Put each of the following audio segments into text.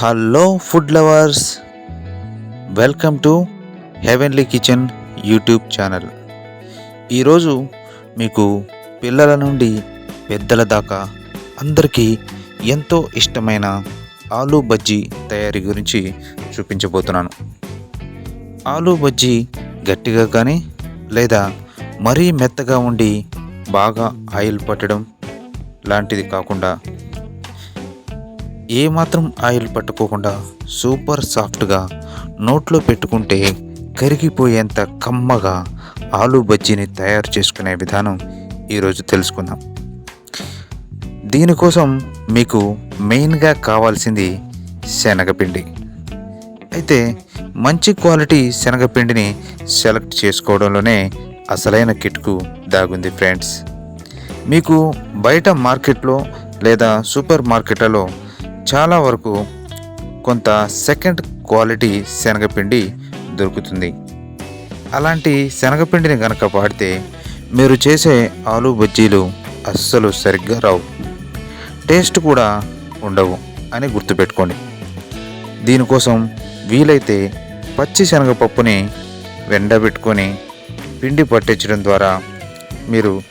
Hello food lovers welcome to Heavenly Kitchen YouTube channel. ఈరోజు మీకు పిల్లల నుండి పెద్దల దాకా అందరికీ ఎంతో ఇష్టమైన ఆలూ బజ్జీ తయారీ గురించి చూపించబోతున్నాను. ఆలూ బజ్జీ గట్టిగా కానీ లేదా మరీ మెత్తగా ఉండి బాగా ఆయిల్ పట్టడం లాంటిది కాకుండా ఏమాత్రం ఆయిల్ పట్టుకోకుండా సూపర్ సాఫ్ట్గా నోట్లో పెట్టుకుంటే కరిగిపోయేంత కమ్మగా ఆలు బజ్జీని తయారు చేసుకునే విధానం ఈరోజు తెలుసుకుందాం. దీనికోసం మీకు మెయిన్గా కావాల్సింది శనగపిండి. అయితే మంచి క్వాలిటీ శనగపిండిని సెలెక్ట్ చేసుకోవడంలోనే అసలైన కిట్కు దాగుంది ఫ్రెండ్స్. మీకు బయట మార్కెట్లో లేదా సూపర్ మార్కెట్లలో చాలా వరకు కొంత సెకండ్ క్వాలిటీ శనగపిండి దొరుకుతుంది. అలాంటి శనగపిండిని కనుక వాడితే మీరు చేసే ఆలు బజ్జీలు అస్సలు సరిగ్గా రావు. టేస్ట్ కూడా ఉండవు అని గుర్తుపెట్టుకోండి. దీనికోసం వీలైతే పచ్చి శనగపప్పుని వెండబెట్టుకొని పిండి పట్టించడం ద్వారా మీరు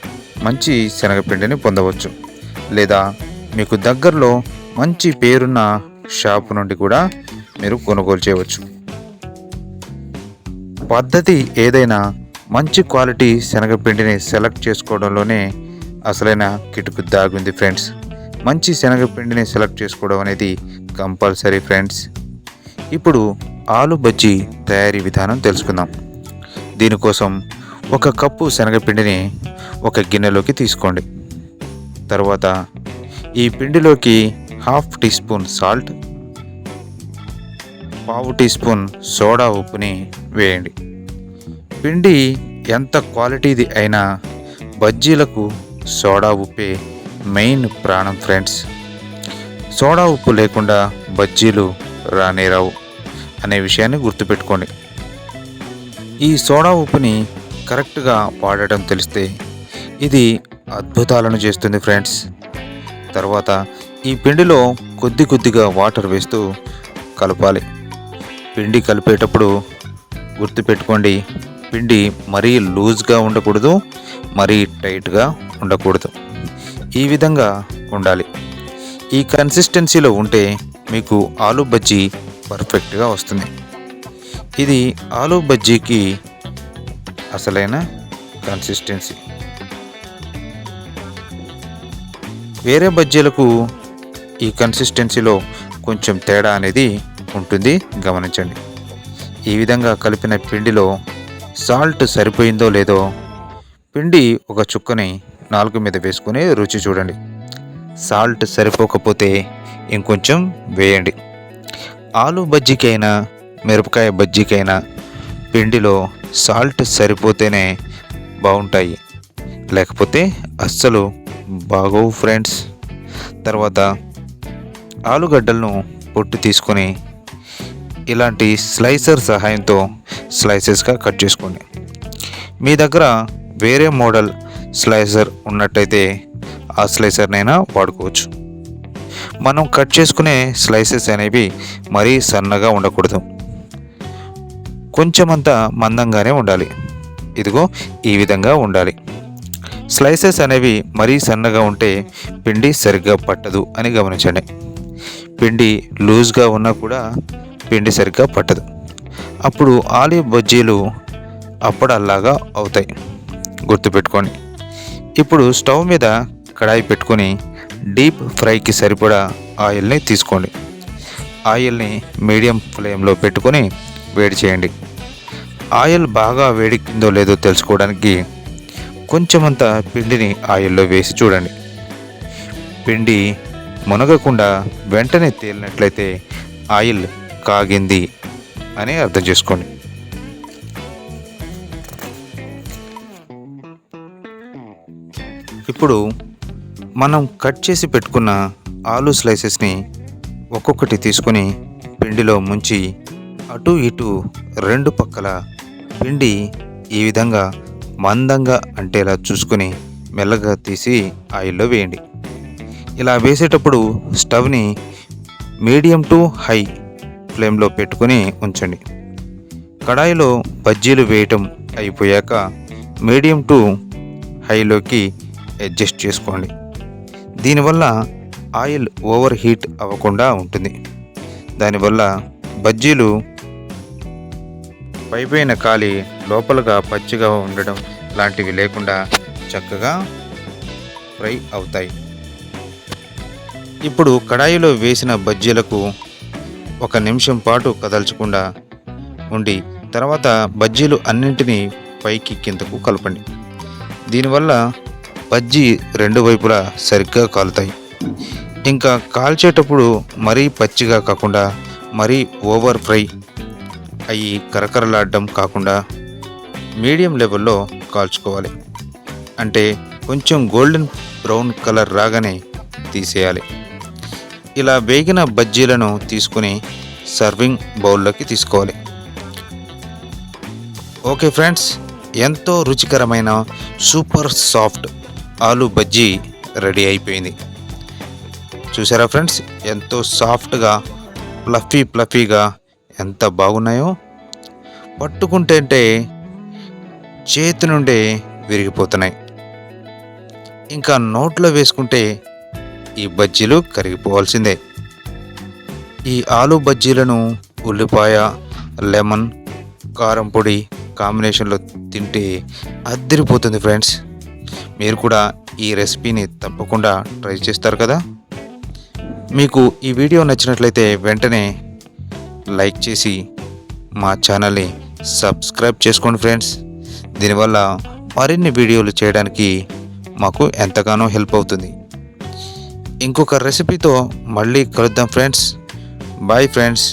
మంచి శనగపిండిని పొందవచ్చు. లేదా మీకు దగ్గరలో మంచి పేరున్న షాపు నుండి కూడా మీరు కొనుగోలు చేయవచ్చు. పద్ధతి ఏదైనా మంచి క్వాలిటీ శనగపిండిని సెలెక్ట్ చేసుకోవడంలోనే అసలైన కిటుకు దాగుంది ఫ్రెండ్స్. మంచి శనగపిండిని సెలెక్ట్ చేసుకోవడం అనేది కంపల్సరీ ఫ్రెండ్స్. ఇప్పుడు ఆలు బజ్జీ తయారీ విధానం తెలుసుకుందాం. దీనికోసం ఒక కప్పు శనగపిండిని ఒక గిన్నెలోకి తీసుకోండి. తర్వాత ఈ పిండిలోకి హాఫ్ టీ స్పూన్ సాల్ట్ పావు టీ స్పూన్ సోడా ఉప్పుని వేయండి. పిండి ఎంత క్వాలిటీది అయినా బజ్జీలకు సోడా ఉప్పే మెయిన్ ప్రాణం ఫ్రెండ్స్. సోడా ఉప్పు లేకుండా బజ్జీలు రానేరావు అనే విషయాన్ని గుర్తుపెట్టుకోండి. ఈ సోడా ఉప్పుని కరెక్ట్గా వాడటం తెలిస్తే ఇది అద్భుతాలను చేస్తుంది ఫ్రెండ్స్. తర్వాత ఈ పిండిలో కొద్ది కొద్దిగా వాటర్ వేస్తూ కలపాలి. పిండి కలిపేటప్పుడు గుర్తుపెట్టుకోండి పిండి మరీ లూజ్గా ఉండకూడదు మరీ టైట్గా ఉండకూడదు. ఈ విధంగా ఉండాలి. ఈ కన్సిస్టెన్సీలో ఉంటే మీకు ఆలు బజ్జీ పర్ఫెక్ట్గా వస్తుంది. ఇది ఆలు బజ్జీకి అసలైన కన్సిస్టెన్సీ. వేరే బజ్జీలకు ఈ కన్సిస్టెన్సీలో కొంచెం తేడా అనేది ఉంటుంది. గమనించండి. ఈ విధంగా కలిపిన పిండిలో సాల్ట్ సరిపోయిందో లేదో పిండి ఒక చుక్కని నాలుగు మీద వేసుకుని రుచి చూడండి. సాల్ట్ సరిపోకపోతే ఇంకొంచెం వేయండి. ఆలు బజ్జీకైనా మిరపకాయ బజ్జీకైనా పిండిలో సాల్ట్ సరిపోతేనే బాగుంటాయి. లేకపోతే అస్సలు బాగోవు ఫ్రెండ్స్ తర్వాత ఆలుగడ్డలను పొట్టు తీసుకొని ఇలాంటి స్లైసర్ సహాయంతో స్లైసెస్గా కట్ చేసుకోండి. మీ దగ్గర వేరే మోడల్ స్లైసర్ ఉన్నట్టయితే ఆ స్లైసర్నైనా వాడుకోవచ్చు. మనం కట్ చేసుకునే స్లైసెస్ అనేవి మరీ సన్నగా ఉండకూడదు. కొంచెమంతా మందంగానే ఉండాలి. ఇదిగో ఈ విధంగా ఉండాలి. స్లైసెస్ అనేవి మరీ సన్నగా ఉంటే పిండి సరిగ్గా పట్టదు అని గమనించండి. పిండి లూజ్గా ఉన్నా కూడా పిండి సరిగ్గా పట్టదు. అప్పుడు ఆలివ్ బజ్జీలు అప్పడల్లాగా అవుతాయి. గుర్తుపెట్టుకోండి. ఇప్పుడు స్టవ్ మీద కడాయి పెట్టుకొని డీప్ ఫ్రైకి సరిపడా ఆయిల్ని తీసుకోండి. ఆయిల్ని మీడియం ఫ్లేమ్లో పెట్టుకొని వేడి చేయండి. ఆయిల్ బాగా వేడెక్కిందో లేదో తెలుసుకోవడానికి కొంచెమంత పిండిని ఆయిల్లో వేసి చూడండి. పిండి మునగకుండా వెంటనే తేలినట్లయితే ఆయిల్ కాగింది అని అర్థం చేసుకోండి. ఇప్పుడు మనం కట్ చేసి పెట్టుకున్న ఆలు స్లైసెస్ని ఒక్కొక్కటి తీసుకొని పిండిలో ముంచి అటు ఇటు రెండు పక్కల పిండి ఈ విధంగా మందంగా అంటేలా చూసుకొని మెల్లగా తీసి ఆయిల్లో వేయండి. ఇలా వేసేటప్పుడు స్టవ్ని మీడియం టు హై ఫ్లేమ్లో పెట్టుకుని ఉంచండి. కడాయిలో బజ్జీలు వేయటం అయిపోయాక మీడియం టు హైలోకి అడ్జస్ట్ చేసుకోండి. దీనివల్ల ఆయిల్ ఓవర్ హీట్ అవ్వకుండా ఉంటుంది. దానివల్ల బజ్జీలు పైపైన కాలి లోపలగా పచ్చిగా ఉండడం లాంటివి లేకుండా చక్కగా ఫ్రై అవుతాయి. ఇప్పుడు కడాయిలో వేసిన బజ్జీలకు ఒక నిమిషం పాటు కదల్చకుండా ఉండి తర్వాత బజ్జీలు అన్నింటినీ పైకి కిందకు కలపండి. దీనివల్ల బజ్జీ రెండు వైపులా సరిగ్గా కాలుతాయి. ఇంకా కాల్చేటప్పుడు మరీ పచ్చిగా కాకుండా మరీ ఓవర్ ఫ్రై అయ్యి కరకరలాడడం కాకుండా మీడియం లెవెల్లో కాల్చుకోవాలి. అంటే కొంచెం గోల్డెన్ బ్రౌన్ కలర్ రాగానే తీసేయాలి. ఇలా వేగిన బజ్జీలను తీసుకుని సర్వింగ్ బౌల్లోకి తీసుకోవాలి. ఓకే ఫ్రెండ్స్ ఎంతో రుచికరమైన సూపర్ సాఫ్ట్ ఆలు బజ్జీ రెడీ అయిపోయింది. చూసారా ఫ్రెండ్స్ ఎంతో సాఫ్ట్గా ప్లఫీ ప్లఫీగా ఎంత బాగున్నాయో. పట్టుకుంటే చేతి నుండే విరిగిపోతున్నాయి. ఇంకా నోట్లో వేసుకుంటే ఈ బజ్జీలు కరిగిపోవాల్సిందే. ఈ ఆలు బజ్జీలను ఉల్లిపాయ లెమన్ కారం పొడి కాంబినేషన్లో తింటే అద్దరిపోతుంది ఫ్రెండ్స్. మీరు కూడా ఈ రెసిపీని తప్పకుండా ట్రై చేస్తారు కదా? మీకు ఈ వీడియో నచ్చినట్లయితే వెంటనే లైక్ చేసి మా ఛానల్ని సబ్స్క్రైబ్ చేసుకోండి ఫ్రెండ్స్. దీనివల్ల మరిన్ని వీడియోలు చేయడానికి మాకు ఎంతగానో హెల్ప్ అవుతుంది. ఇంకొక రెసిపీతో మళ్ళీ కలుద్దాం ఫ్రెండ్స్ బాయ్ ఫ్రెండ్స్